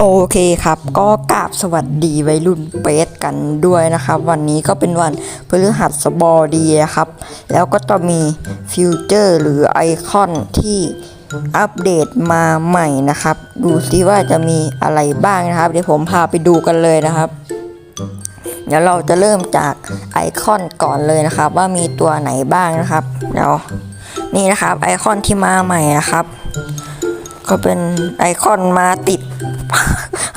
โอเคครับ ก็กราบสวัสดีวัยรุ่นเปสกันด้วยนะครับ วันนี้ก็เป็นวันพฤหัสบดีครับ แล้วก็จะมีฟิวเจอร์หรือไอคอนที่อัปเดตมาใหม่นะครับ ดูซิว่าจะมีอะไรบ้างนะครับ เดี๋ยวผมพาไปดูกันเลยนะครับ เดี๋ยวเราจะเริ่มจากไอคอนก่อนเลยนะครับ ว่ามีตัวไหนบ้างนะครับเดี๋ยวนี่นะครับไอคอนที่มาใหม่นะครับ ก็เป็นไอคอนมาติด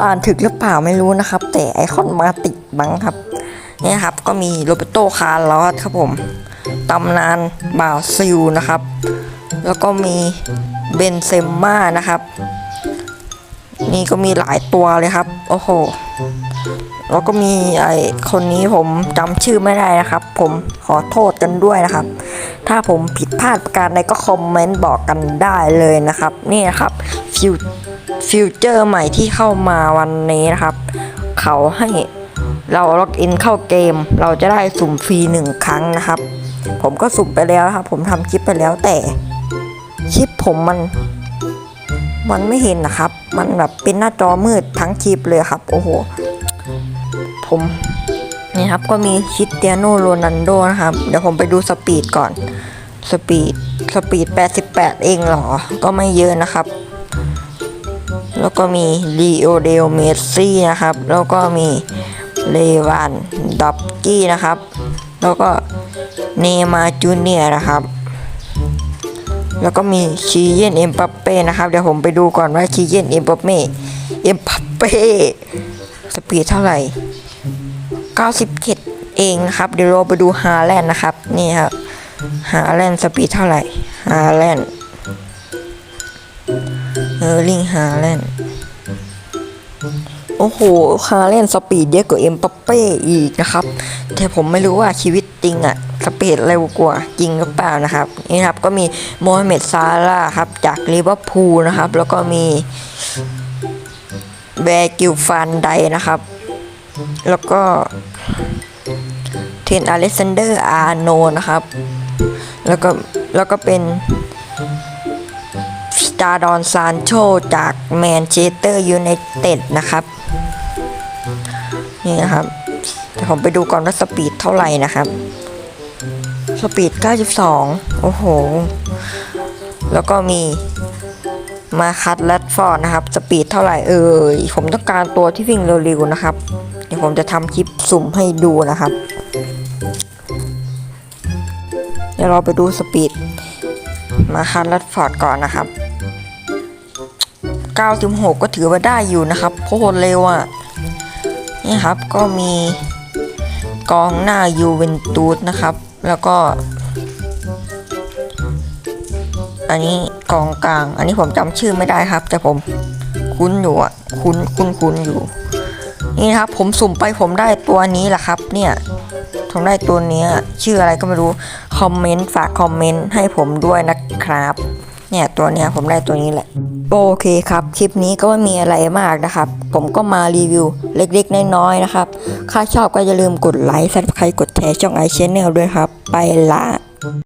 อ่านถึกหรือเปล่าไม่รู้นะครับ แต่ไอคอนมาติดบังครับเนี่ยครับก็มีโรเบโตคาร์ลอสครับผมตำนานบราซิลนะครับ แล้วก็มีเบนเซมม่านะครับ นี่ก็มีหลายตัวเลยครับ โอ้โห แล้วก็มีไอคนนี้ผมจำชื่อไม่ได้นะครับ ผมขอโทษกันด้วยนะครับ ถ้าผมผิดพลาดประการใดก็คอมเมนต์บอกกันได้เลยนะครับ นี่นะครับฟิว ฟิวเจอร์ใหม่ที่เข้ามาวันนี้นะครับ เขาให้เราล็อกอินเข้าเกม เราจะได้สุ่มฟรีหนึ่งครั้งนะครับ ผมก็สุ่มไปแล้วนะครับ ผมทำคลิปไปแล้วแต่คลิปผมมัน มันไม่เห็นนะครับ มันแบบเป็นหน้าจอมืดทั้งคลิปเลยครับ โอ้โห ผมนี่ครับก็มีคริสเตียโนโรนัลโดนะครับ เดี๋ยวผมไปดูสปีดก่อน สปีด สปีด 88 เองเหรอ ก็ไม่เยอะนะครับ แล้วก็มีลีโอเดลเมสซี่นะครับ แล้วก็มีเลวานดับกี้นะครับ แล้วก็เนมาร์จูเนียนะครับ แล้วก็มีคีเยนเอ็มปัปเป้นะครับ เดี๋ยวผมไปดูก่อนว่าคีเยนเอ็มปัปเป้เอ็มปัปเป้สปีดเท่าไหร่ 97 เองนะครับ เดี๋ยวเราไปดูฮาแลนด์นะครับ นี่ครับฮาแลนด์สปีดเท่าไหร่ฮาแลนด์ ออลิงฮาแลนด์โอ้โหฮาแลนด์สปีดเยอะกว่าเอ็มปัปเป้อีกนะครับ แต่ผมไม่รู้ว่าชีวิตจริงอะสปีดเร็วกว่าจริงหรือเปล่านะครับ นี่ครับก็มีโมฮัมเหม็ดซาร่าครับ จากลิเวอร์พูลนะครับ แล้วก็มีแบร์กิลฟันไดนะครับ แล้วก็เทนอเล็กซานเดอร์อาร์โนนะครับ แล้วก็แล้วก็เป็น สตาร์ดอนซานโชจากแมนเชสเตอร์ยูไนเต็ดนะครับ นี่นะครับแต่ผมไปดูก่อนว่าสปีดเท่าไหร่นะครับ สปีด 92 โอ้โห แล้วก็มีมาคัตแรดฟอร์ดนะครับ สปีดเท่าไหร่เอ่ยผมต้องการตัวที่วิ่งเร็วๆนะครับ เดี๋ยวผมจะทำคลิปสุ่มให้ดูนะครับ เดี๋ยวเราไปดูสปีดมาคัตแรดฟอร์ดก่อนนะครับ 96ก็ถือว่าได้อยู่นะครับโคตรเร็วอะนี่ครับก็มีกองหน้ายูเวนตุสนะครับ แล้วก็ อันนี้กองกลาง อันนี้ผมจำชื่อไม่ได้ครับ แต่ผมคุ้นอยู่อะคุ้นคุ้นคุ้นอยู่ นี่ครับ ผมสุ่มไปผมได้ตัวนี้แหละครับ เนี่ยผมได้ตัวนี้ชื่ออะไรก็ไม่รู้คอมเมนต์ฝากคอมเมนต์ให้ผมด้วยนะครับ เนี่ยตัวเนี้ยผมได้ตัวนี้แหละ โอเคครับ คลิปนี้ก็ไม่มีอะไรมากนะครับ ผมก็มารีวิวเล็กๆ น้อยๆนะครับ ถ้าชอบก็อย่าลืมกดไลค์ซับสไครต์กดแชร์ช่องไอชแนลด้วยครับ ไปละ